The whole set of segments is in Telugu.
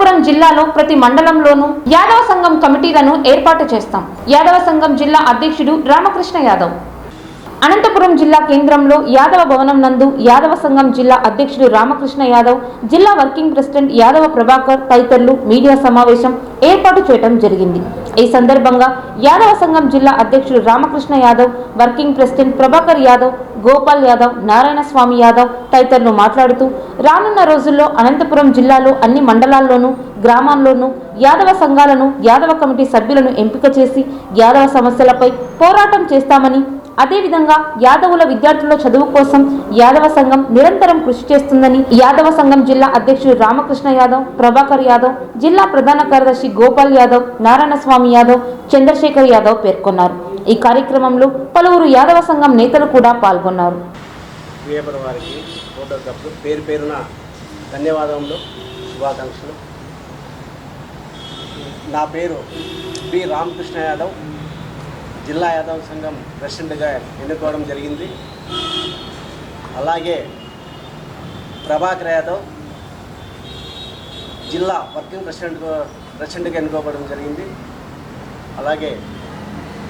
అనంతపురం జిల్లాలో ప్రతి మండలంలోనూ యాదవ సంఘం కమిటీలను ఏర్పాటు చేస్తాం. యాదవ సంఘం జిల్లా అధ్యక్షుడు రామకృష్ణ యాదవ్. అనంతపురం జిల్లా కేంద్రంలో యాదవ భవనం నందు యాదవ సంఘం జిల్లా అధ్యక్షుడు రామకృష్ణ యాదవ్ జిల్లా వర్కింగ్ ప్రెసిడెంట్ యాదవ ప్రభాకర్ తదితరులు మీడియా సమావేశం ఏర్పాటు చేయడం జరిగింది. ఈ సందర్భంగా యాదవ సంఘం జిల్లా అధ్యక్షుడు రామకృష్ణ యాదవ్ వర్కింగ్ ప్రెసిడెంట్ ప్రభాకర్ యాదవ్ గోపాల్ యాదవ్ నారాయణ స్వామి యాదవ్ తదితరులు మాట్లాడుతూ రానున్న రోజుల్లో అనంతపురం జిల్లాలో అన్ని మండలాల్లోనూ గ్రామాల్లోనూ యాదవ సంఘాలను యాదవ కమిటీ సభ్యులను ఎంపిక చేసి యాదవ సమస్యలపై పోరాటం చేస్తామని అదేవిధంగా యాదవుల విద్యార్థుల చదువు కోసం యాదవ సంఘం నిరంతరం కృషి చేస్తుందని యాదవ సంఘం జిల్లా అధ్యక్షుడు రామకృష్ణ యాదవ్ ప్రభాకర్ యాదవ్ జిల్లా ప్రధాన కార్యదర్శి గోపాల్ యాదవ్ నారాయణ స్వామి యాదవ్ చంద్రశేఖర్ యాదవ్ పేర్కొన్నారు. ఈ కార్యక్రమంలో పలువురు యాదవ సంఘం నేతలు కూడా పాల్గొన్నారు. పేరు పేరున ధన్యవాదములు శుభాకాంక్షలు. నా పేరు బి రామకృష్ణ యాదవ్. జిల్లా యాదవ్ సంఘం ప్రెసిడెంట్గా ఎన్నుకోవడం జరిగింది. అలాగే ప్రభాకర్ యాదవ్ జిల్లా వర్కింగ్ ప్రెసిడెంట్ ప్రెసిడెంట్గా ఎన్నుకోవడం జరిగింది. అలాగే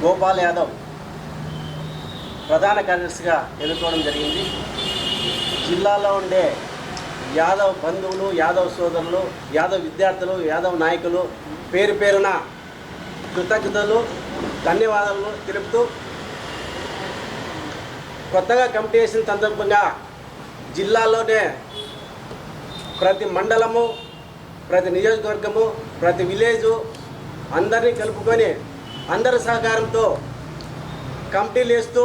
గోపాల్ యాదవ్ ప్రధాన కార్యదర్శిగా ఎన్నుకోవడం జరిగింది. జిల్లాలో ఉండే యాదవ్ బంధువులు యాదవ్ సోదరులు యాదవ్ విద్యార్థులు యాదవ్ నాయకులు పేరు పేరున కృతజ్ఞతలు ధన్యవాదాలు తెలుపుతూ కొత్తగా కమిటీ వేసిన సందర్భంగా జిల్లాలోనే ప్రతి మండలము ప్రతి నియోజకవర్గము ప్రతి విలేజు అందరినీ కలుపుకొని అందరి సహకారంతో కమిటీలు వేస్తూ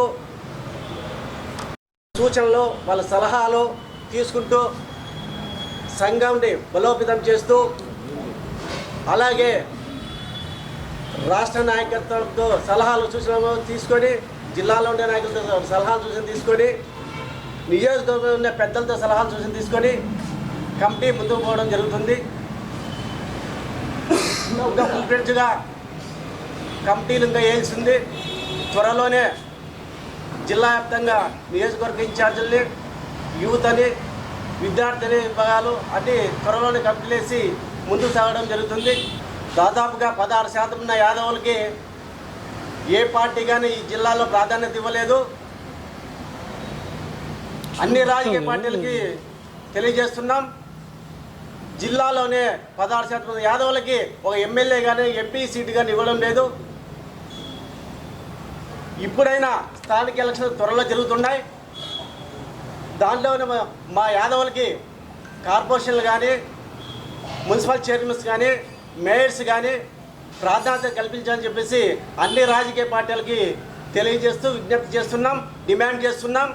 సూచనలు వాళ్ళ సలహాలు తీసుకుంటూ సంఘంని బలోపేతం చేస్తూ అలాగే రాష్ట్ర నాయకత్వంతో సలహాలు సూచనలు తీసుకొని జిల్లాలో ఉండే నాయకులతో సలహాలు సూచన తీసుకొని నియోజకవర్గంలో ఉండే పెద్దలతో సలహాలు సూచన తీసుకొని కమిటీ ముందుకు పోవడం జరుగుతుంది. ఇంకా ఫుల్ కమిటీలు ఇంకా వేయాల్సింది. త్వరలోనే జిల్లా వ్యాప్తంగా నియోజకవర్గ ఇన్ఛార్జీల్ని యూత్ అని విద్యార్థిని విభాగాలు అన్ని త్వరలోనే కంప్లీట్ వేసి ముందుకు సాగడం జరుగుతుంది. దాదాపుగా పదహారు శాతం ఉన్న యాదవులకి ఏ పార్టీ కానీ ఈ జిల్లాలో ప్రాధాన్యత ఇవ్వలేదు. అన్ని రాజకీయ పార్టీలకి తెలియజేస్తున్నాం. జిల్లాలోనే పదహారు శాతం యాదవులకి ఒక ఎమ్మెల్యే కానీ ఎంపీ సీటు కానీ ఇవ్వడం లేదు. ఇప్పుడైనా స్థానిక ఎలక్షన్ త్వరలో జరుగుతున్నాయి. దాంట్లోనే మా- మా యాదవులకి కార్పొరేషన్లు కానీ మున్సిపల్ చైర్మన్స్ కానీ మేయర్స్ కానీ ప్రాధాన్యత కల్పించాలని చెప్పేసి అన్ని రాజకీయ పార్టీలకి తెలియజేస్తూ విజ్ఞప్తి చేస్తున్నాం డిమాండ్ చేస్తున్నాం.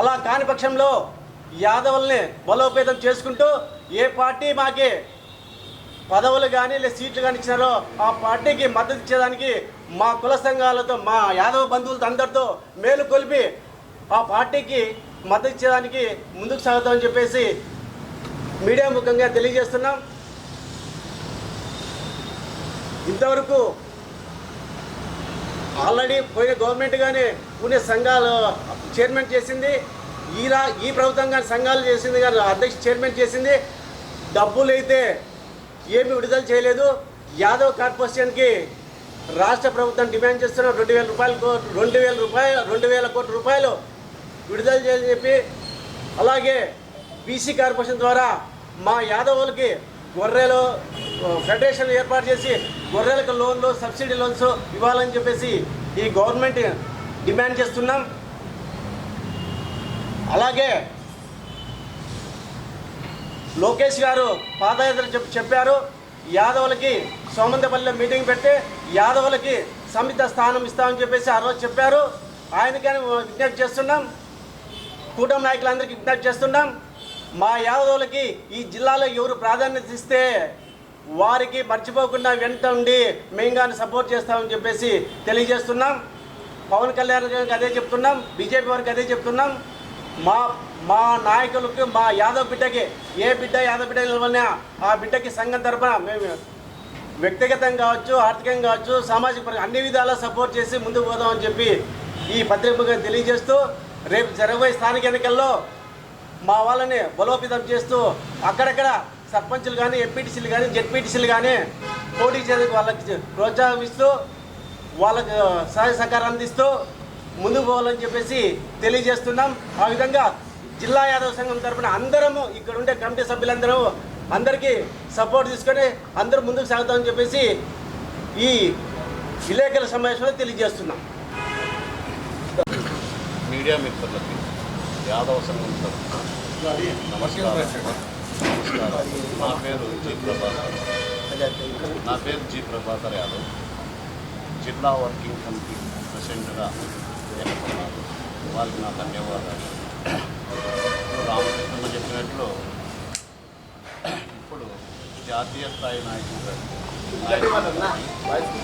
అలా కాని పక్షంలో యాదవుల్ని బలోపేతం చేసుకుంటూ ఏ పార్టీ మాకి పదవులు కానీ లేదా సీట్లు కానీ ఇచ్చినారో ఆ పార్టీకి మద్దతు ఇచ్చేదానికి మా కుల సంఘాలతో మా యాదవ బంధువులతో అందరితో మేలు కొలిపి ఆ పార్టీకి మద్దతు ఇచ్చేదానికి ముందుకు సాగుతామని చెప్పేసి మీడియా ముఖంగా తెలియజేస్తున్నాం. ఇంతవరకు ఆల్రెడీ పోయిన గవర్నమెంట్ కానీ పుణ్య సంఘాలు చైర్మన్ చేసింది. ఈ రా ఈ ప్రభుత్వం కానీ సంఘాలు చేసింది కానీ అధ్యక్ష చైర్మన్ చేసింది. డబ్బులు అయితే ఏమి విడుదల చేయలేదు. యాదవ్ కార్పొరేషన్కి రాష్ట్ర ప్రభుత్వం డిమాండ్ చేస్తున్న రెండు వేల రూపాయలు కో- రెండు వేల రూపాయలు రెండు వేల కోట్ల రూపాయలు విడుదల చేయాలని చెప్పి అలాగే బీసీ కార్పొరేషన్ ద్వారా మా యాదవులకి గొర్రెలు ఫెడరేషన్ ఏర్పాటు చేసి గొర్రెలకు లోన్లు సబ్సిడీ లోన్స్ ఇవ్వాలని చెప్పేసి ఈ గవర్నమెంట్ డిమాండ్ చేస్తున్నాం. అలాగే లోకేష్ గారు పాదయాత్ర చెప్ చెప్పారు. యాదవులకి సోమందపల్లిలో మీటింగ్ పెట్టి యాదవులకి సమిత స్థానం ఇస్తామని చెప్పేసి ఆ రోజు చెప్పారు. ఆయనకని విజ్ఞప్తి చేస్తున్నాం. కూటమి నాయకులందరికీ విజ్ఞప్తి చేస్తున్నాం. మా యాదవులకి ఈ జిల్లాలో ఎవరు ప్రాధాన్యత ఇస్తే వారికి మర్చిపోకుండా వెంట ఉండి మేము కానీ సపోర్ట్ చేస్తామని చెప్పేసి తెలియజేస్తున్నాం. పవన్ కళ్యాణ్ గారికి అదే చెప్తున్నాం. బీజేపీ వారికి అదే చెప్తున్నాం. మా మా నాయకులకు మా యాదవ్ బిడ్డకి ఏ బిడ్డ యాదవ్ బిడ్డ నిలవనా ఆ బిడ్డకి సంఘం తరఫున మేము వ్యక్తిగతంగా కావచ్చు ఆర్థికంగా కావచ్చు సామాజిక అన్ని విధాలా సపోర్ట్ చేసి ముందుకు పోదామని చెప్పి ఈ పత్రికగా తెలియజేస్తూ రేపు జరగబోయే స్థానిక ఎన్నికల్లో మా వాళ్ళని బలోపేతం చేస్తూ అక్కడక్కడ సర్పంచులు కానీ ఎంపీటీసీలు కానీ జెడ్పీటీసీలు కానీ పోటీ చేసే వాళ్ళకి ప్రోత్సాహిస్తూ వాళ్ళకు సహాయ సహకారం అందిస్తూ ముందుకు పోవాలని చెప్పేసి తెలియజేస్తున్నాం. ఆ విధంగా జిల్లా యాదవ సంఘం తరపున అందరము ఇక్కడ ఉండే కమిటీ సభ్యులందరూ అందరికీ సపోర్ట్ తీసుకొని అందరూ ముందుకు సాగుతామని చెప్పేసి ఈ విలేకరుల సమావేశంలో తెలియజేస్తున్నాం. మీడియా మిత్రులకి యాదవ సంఘం తరఫున నమస్కారం. నమస్కారం. నా పేరు జి ప్రభాకర్. నా పేరు జి ప్రభాకర్ యాదవ్. జిల్లా వర్కింగ్ కమిటీ ప్రెసిడెంట్గా ఎన్నుకున్నాను. వారికి నా ధన్యవాదాలు. రామకృష్ణ చెప్పినట్లు ఇప్పుడు జాతీయ స్థాయి నాయకులు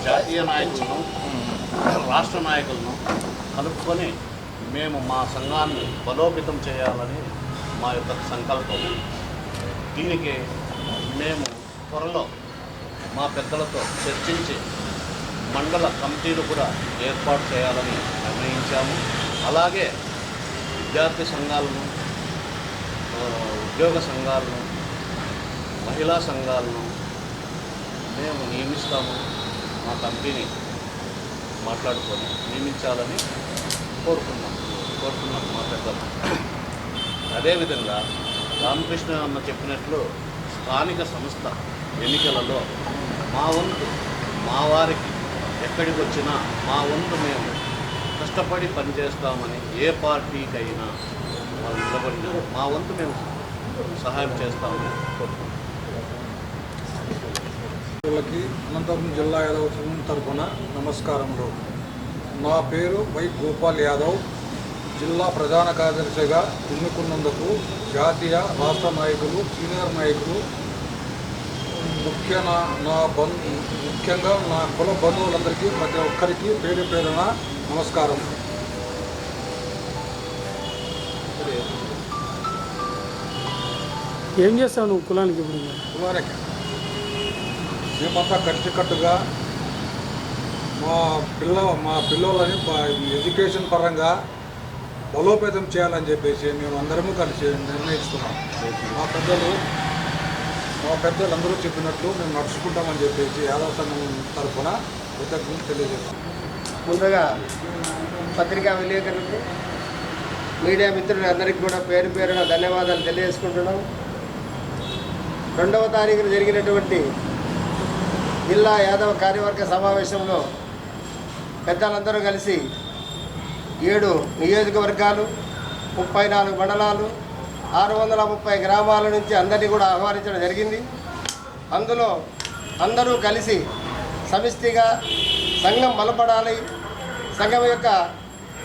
జాతీయ నాయకులను రాష్ట్ర నాయకులను కలుపుకొని మేము మా సంఘాన్ని బలోపేతం చేయాలని మా యొక్క సంకల్పం. దీనికి మేము త్వరలో మా పెద్దలతో చర్చించి మండల కమిటీలు కూడా ఏర్పాటు చేయాలని నిర్ణయించాము. అలాగే విద్యార్థి సంఘాలను ఉద్యోగ సంఘాలను మహిళా సంఘాలను మేము నియమిస్తాము. మా కమిటీని మాట్లాడుకొని నియమించాలని కోరుకున్నాం కోరుకున్నాం మా పెద్దలు. అదేవిధంగా రామకృష్ణ అన్న చెప్పినట్లు స్థానిక సంస్థ ఎన్నికలలో మా వంతు మా వారికి ఎక్కడికి వచ్చినా మా వంతు మేము కష్టపడి పనిచేస్తామని ఏ పార్టీకైనా వాళ్ళు నిలబడినా మా వంతు మేము సహాయం చేస్తామని కోరుకుంటున్నాం అనంతపురం జిల్లా యాదవ్ తరఫున నమస్కారములు. నా పేరు వై గోపాల్ యాదవ్. జిల్లా ప్రధాన కార్యదర్శిగా ఎన్నుకున్నందుకు జాతీయ రాష్ట్ర నాయకులు సీనియర్ నాయకులు ముఖ్య నా బంధు ముఖ్యంగా నా కుల బంధువులందరికీ ప్రతి ఒక్కరికి పేరు పేరున నమస్కారం ఏం చేస్తావు నువ్వు కులానికి ఇప్పుడు? కులానికి మేమంతా కలిసికట్టుగా మా పిల్ల మా పిల్లలని ఎడ్యుకేషన్ పరంగా బలోపేతం చేయాలని చెప్పేసి మేము అందరము కలిసి నిర్ణయిస్తున్నాం మా పెద్దలు మా పెద్దలు అందరూ చెప్పినట్లు మేము నడుచుకుంటామని చెప్పేసి యాదవ సంఘం తరఫున కృతజ్ఞతలు తెలియజేస్తాం. ముందుగా పత్రికా విలేకరులకు మీడియా మిత్రులందరికీ కూడా పేరు పేరున ధన్యవాదాలు తెలియజేసుకుంటున్నాం. రెండవ తారీఖున జరిగినటువంటి జిల్లా యాదవ కార్యవర్గ సమావేశంలో పెద్దలందరూ కలిసి ఏడు నియోజకవర్గాలు ముప్పై నాలుగు మండలాలు ఆరు వందల ముప్పై గ్రామాల నుంచి అందరినీ కూడా ఆహ్వానించడం జరిగింది. అందులో అందరూ కలిసి సమిష్టిగా సంఘం బలపడాలి. సంఘం యొక్క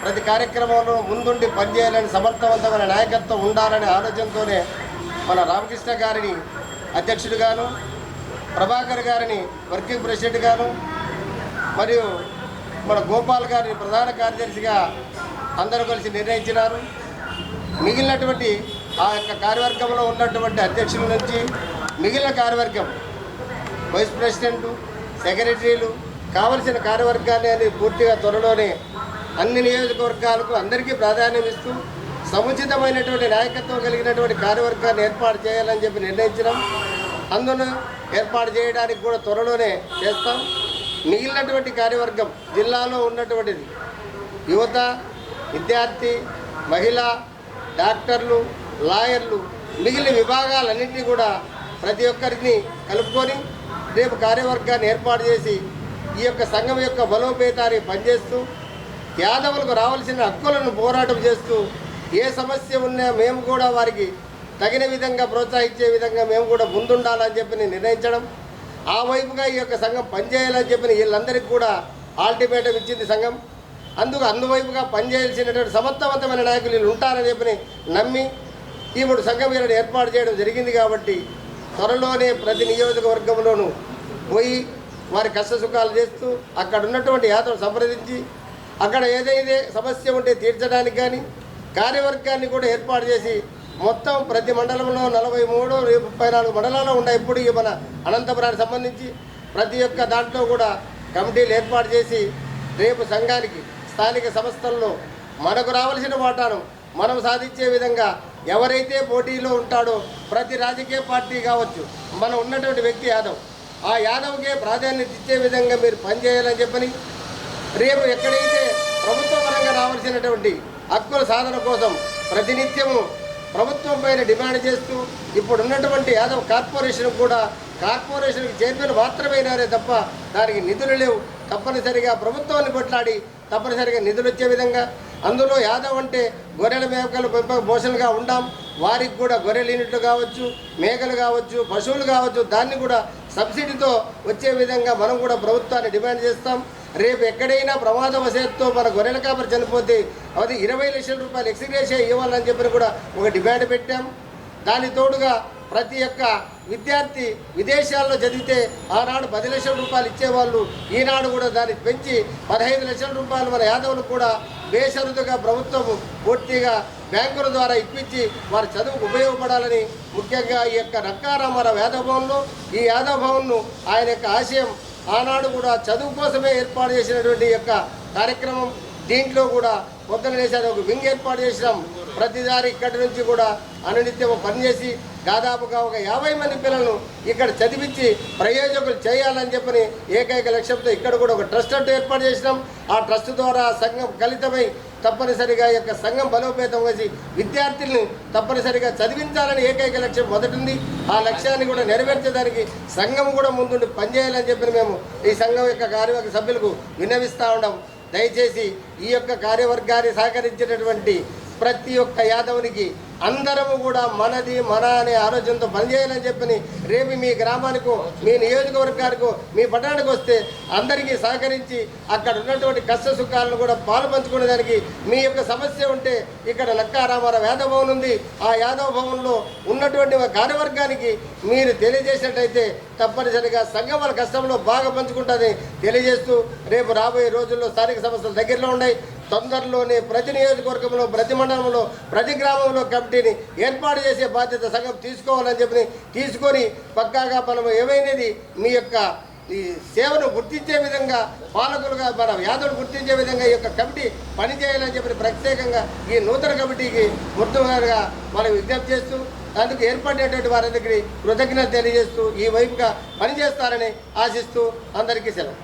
ప్రతి కార్యక్రమంలో ముందుండి పనిచేయాలని సమర్థవంతమైన నాయకత్వం ఉండాలనే ఆలోచనతోనే మన రామకృష్ణ గారిని అధ్యక్షుడిగాను ప్రభాకర్ గారిని వర్కింగ్ ప్రెసిడెంట్గాను మరియు మన గోపాల్ గారిని ప్రధాన కార్యదర్శిగా అందరూ కలిసి నిర్ణయించినారు. మిగిలినటువంటి ఆ యొక్క కార్యవర్గంలో ఉన్నటువంటి అధ్యక్షుల నుంచి మిగిలిన కార్యవర్గం వైస్ ప్రెసిడెంట్ సెక్రటరీలు కావలసిన కార్యవర్గాన్ని అని పూర్తిగా త్వరలోనే అన్ని నియోజకవర్గాలకు అందరికీ ప్రాధాన్యం ఇస్తూ సముచితమైనటువంటి నాయకత్వం కలిగినటువంటి కార్యవర్గాన్ని ఏర్పాటు చేయాలని చెప్పి నిర్ణయించడం అందును ఏర్పాటు చేయడానికి కూడా త్వరలోనే చేస్తాం. మిగిలినటువంటి కార్యవర్గం జిల్లాలో ఉన్నటువంటిది. యువత విద్యార్థి మహిళ డాక్టర్లు లాయర్లు మిగిలిన విభాగాలన్నింటినీ కూడా ప్రతి ఒక్కరిని కలుపుకొని రేపు కార్యవర్గాన్ని ఏర్పాటు చేసి ఈ యొక్క సంఘం యొక్క బలోపేతాన్ని పనిచేస్తూ యాదవులకు రావాల్సిన హక్కులను పోరాటం చేస్తూ ఏ సమస్య ఉన్నా మేము కూడా వారికి తగిన విధంగా ప్రోత్సహించే విధంగా మేము కూడా ముందుండాలని చెప్పి నిర్ణయించడం ఆ వైపుగా ఈ యొక్క సంఘం పనిచేయాలని చెప్పిన వీళ్ళందరికీ కూడా ఆల్టిమేటం ఇచ్చింది సంఘం. అందుకు అందువైపుగా పనిచేయాల్సినటువంటి సమర్థవంతమైన నాయకులు వీళ్ళు ఉంటారని చెప్పి నమ్మి ఇప్పుడు సంఘం వీళ్ళని ఏర్పాటు చేయడం జరిగింది కాబట్టి త్వరలోనే ప్రతి నియోజకవర్గంలోనూ పోయి వారి కష్ట సుఖాలు చేస్తూ అక్కడ ఉన్నటువంటి యాత్రను సంప్రదించి అక్కడ ఏదైతే సమస్య ఉంటే తీర్చడానికి కానీ కార్యవర్గాన్ని కూడా ఏర్పాటు చేసి మొత్తం ప్రతి మండలంలో నలభై మూడు ముప్పై నాలుగు మండలాలు ఉన్నాయి. ఇప్పుడు ఈ మన అనంతపురానికి సంబంధించి ప్రతి ఒక్క దాంట్లో కూడా కమిటీలు ఏర్పాటు చేసి రేపు సంఘానికి స్థానిక సంస్థల్లో మనకు రావాల్సిన వాటాను మనం సాధించే విధంగా ఎవరైతే పోటీలో ఉంటాడో ప్రతి రాజకీయ పార్టీ కావచ్చు మనం ఉన్నటువంటి వ్యక్తి యాదవ్ ఆ యాదవ్కే ప్రాధాన్యత ఇచ్చే విధంగా మీరు పనిచేయాలని చెప్పని రేపు ఎక్కడైతే ప్రభుత్వ పరంగా రావాల్సినటువంటి హక్కుల సాధన కోసం ప్రతినిత్యము ప్రభుత్వం పైన డిమాండ్ చేస్తూ ఇప్పుడు ఉన్నటువంటి యాదవ్ కార్పొరేషన్ కూడా కార్పొరేషన్కి చైర్మన్ మాత్రమేనారే తప్ప దానికి నిధులు లేవు. తప్పనిసరిగా ప్రభుత్వాన్ని కొట్లాడి తప్పనిసరిగా నిధులు వచ్చే విధంగా అందులో యాదవ్ అంటే గొర్రెల మేకలు పెంపక పోషణగా ఉండాం వారికి కూడా గొర్రెలు యూనిట్లు కావచ్చు మేకలు కావచ్చు పశువులు కావచ్చు దాన్ని కూడా సబ్సిడీతో వచ్చే విధంగా మనం కూడా ప్రభుత్వాన్ని డిమాండ్ చేస్తాం. రేపు ఎక్కడైనా ప్రమాదవశాత్తు మన గొర్రెల కాపరి చనిపోతే అది ఇరవై లక్షల రూపాయలు ఎక్స్గ్రేషియా ఇవ్వాలని చెప్పి కూడా ఒక డిమాండ్ పెట్టాం. దాని తోడుగా ప్రతి ఒక్క విద్యార్థి విదేశాల్లో చదివితే ఆనాడు పది లక్షల రూపాయలు ఇచ్చేవాళ్ళు ఈనాడు కూడా దాన్ని పెంచి పదహైదు లక్షల రూపాయలు మన యాదవులకు కూడా బేషరతుగా ప్రభుత్వం పూర్తిగా బ్యాంకుల ద్వారా ఇప్పించి వారి చదువుకు ఉపయోగపడాలని ముఖ్యంగా ఈ యొక్క నక్కారామారావు యాదవ్ భవన్లో ఈ యాదవ్ భవన్ను ఆయన యొక్క ఆశయం ఆనాడు కూడా చదువు కోసమే ఏర్పాటు చేసినటువంటి యొక్క కార్యక్రమం దీంట్లో కూడా పొద్దున లేచారు ఒక వింగ్ ఏర్పాటు చేసినాం. ప్రతిదారి ఇక్కడి నుంచి కూడా అనునిత్యం పనిచేసి దాదాపుగా ఒక యాభై మంది పిల్లలను ఇక్కడ చదివించి ప్రయోజకులు చేయాలని చెప్పని ఏకైక లక్ష్యంతో ఇక్కడ కూడా ఒక ట్రస్ట్ అంటూ ఏర్పాటు చేసినాం. ఆ ట్రస్ట్ ద్వారా సంఘం కలితమై తప్పనిసరిగా యొక్క సంఘం బలోపేతం చేసి విద్యార్థుల్ని తప్పనిసరిగా చదివించాలని ఏకైక లక్ష్యం మొదటింది. ఆ లక్ష్యాన్ని కూడా నెరవేర్చడానికి సంఘం కూడా ముందుండి పనిచేయాలని చెప్పి మేము ఈ సంఘం యొక్క కార్యవర్గ సభ్యులకు విన్నవిస్తూ ఉన్నాం. దయచేసి ఈ యొక్క కార్యవర్గాన్ని సహకరించినటువంటి ప్రతి ఒక్క యాదవునికి అందరము కూడా మనది మన అనే ఆలోచనతో పనిచేయాలని చెప్పని రేపు మీ గ్రామానికి మీ నియోజకవర్గానికి మీ పట్టణానికి వస్తే అందరికీ సహకరించి అక్కడ ఉన్నటువంటి కష్ట సుఖాలను కూడా పాలు పంచుకునేదానికి మీ యొక్క సమస్య ఉంటే ఇక్కడ లక్కారామారావు యాదవ భవన్ ఉంది. ఆ యాదవ భవన్లో ఉన్నటువంటి ఒక కార్యవర్గానికి మీరు తెలియజేసినట్టయితే తప్పనిసరిగా సంఘం వాళ్ళ కష్టంలో బాగా పంచుకుంటుంది తెలియజేస్తూ రేపు రాబోయే రోజుల్లో స్థానిక సమస్యలు దగ్గరలో ఉన్నాయి. తొందరలోనే ప్రతి నియోజకవర్గంలో ప్రతి మండలంలో ప్రతి గ్రామంలో కమిటీని ఏర్పాటు చేసే బాధ్యత సంఘం తీసుకోవాలని చెప్పి తీసుకొని పక్కాగా మనం ఏమైనది మీ యొక్క ఈ సేవను గుర్తించే విధంగా పాలకులుగా మన యాదవులు గుర్తించే విధంగా ఈ యొక్క కమిటీ పనిచేయాలని చెప్పి ప్రత్యేకంగా ఈ నూతన కమిటీకి మొట్టమొదటిగా మనం విజ్ఞప్తి చేస్తూ అందుకు ఏర్పడినటువంటి వారందరికీ కృతజ్ఞత తెలియజేస్తూ ఈ వైపుగా పనిచేస్తారని ఆశిస్తూ అందరికీ సెలవు.